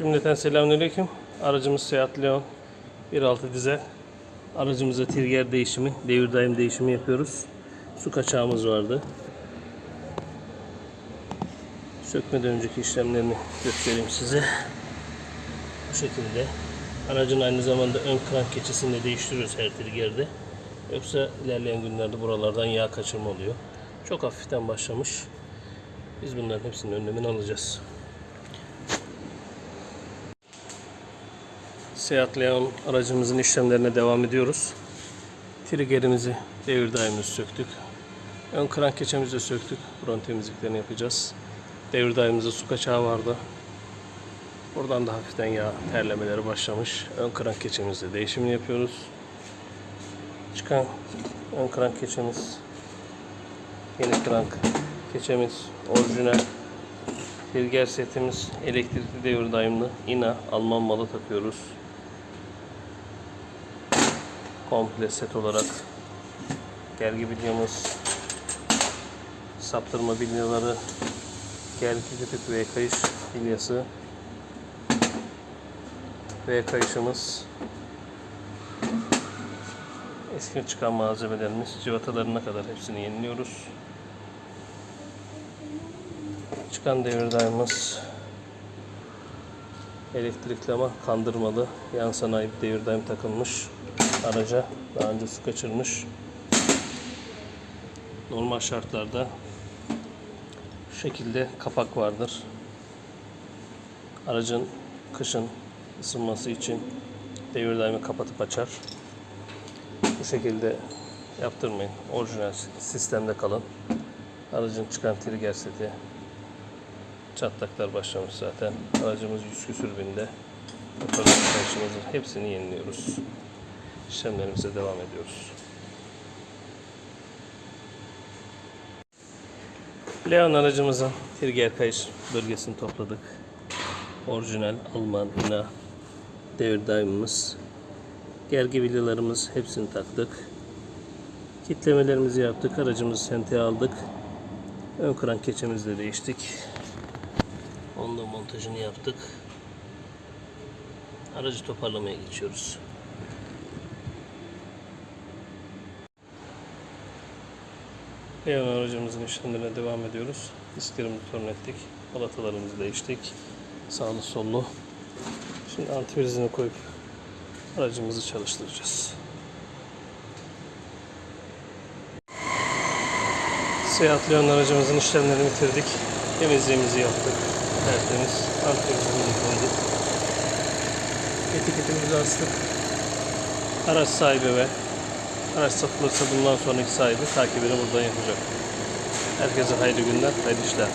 Cümleten selamünaleyküm. Aracımız Seat Leon 1.6 dizel. Aracımıza trigger değişimi, devir daim değişimi yapıyoruz. Su kaçağımız vardı. Sökmeden önceki işlemlerini göstereyim size. Bu şekilde. Aracın aynı zamanda ön krank keçisini de değiştiriyoruz her trigger'de. Yoksa ilerleyen günlerde buralardan yağ kaçırma oluyor. Çok hafiften başlamış. Biz bunların hepsinin önlemini alacağız. Seat Leon aracımızın işlemlerine devam ediyoruz. Triggerimizi, devir daimimizi söktük. Ön krank keçemizi de söktük. Buranın temizliklerini yapacağız. Devir daimimizde su kaçağı vardı. Buradan da hafiften yağ terlemeleri başlamış. Ön krank keçemizde değişimini yapıyoruz. Çıkan ön krank keçemiz, yeni krank keçemiz, orijinal Trigger setimiz elektrikli devir daimli ina Alman malı takıyoruz. Komple set olarak gergi bilyamız, saptırma bilyaları, gergi kütük ve kayış bilyası ve kayışımız eski çıkan malzemelerimiz civatalarına kadar hepsini yeniliyoruz. Çıkan devir daimimiz elektrikli ama kandırmalı yan sanayi bir devir daim takılmış araca daha önce su kaçırmış normal şartlarda şu şekilde kapak vardır aracın kışın ısınması için devir daimi kapatıp açar bu şekilde yaptırmayın orijinal sistemde kalın aracın çıkan trigger seti çatlaklar başlamış zaten. Aracımız 100 küsür binde. Motor hepsini yeniliyoruz. İşlemlerimize devam ediyoruz. Leon aracımızın trigger kayış bölgesini topladık. Orijinal Alman ina devir daimimiz. Gergi villalarımız hepsini taktık. Kitlemelerimizi yaptık. Aracımızı senteye aldık. Ön krank keçemizi de değiştik. Onun da montajını yaptık. Aracı toparlamaya geçiyoruz. Leon aracımızın işlemlerine devam ediyoruz. Disklerimizi torun ettik. Balatalarımızı değiştik. Sağlı sollu. Şimdi antivrizini koyup aracımızı çalıştıracağız. Seyahat Leon aracımızın işlemlerini bitirdik. Temizliğimizi yaptık. Tertemiz. Antivrizimizi koyduk. Etiketimizi astık. Araç sahibi ve araç satılırsa bundan sonraki sahibi takibini buradan yapacak. Herkese hayırlı günler, hayırlı işler.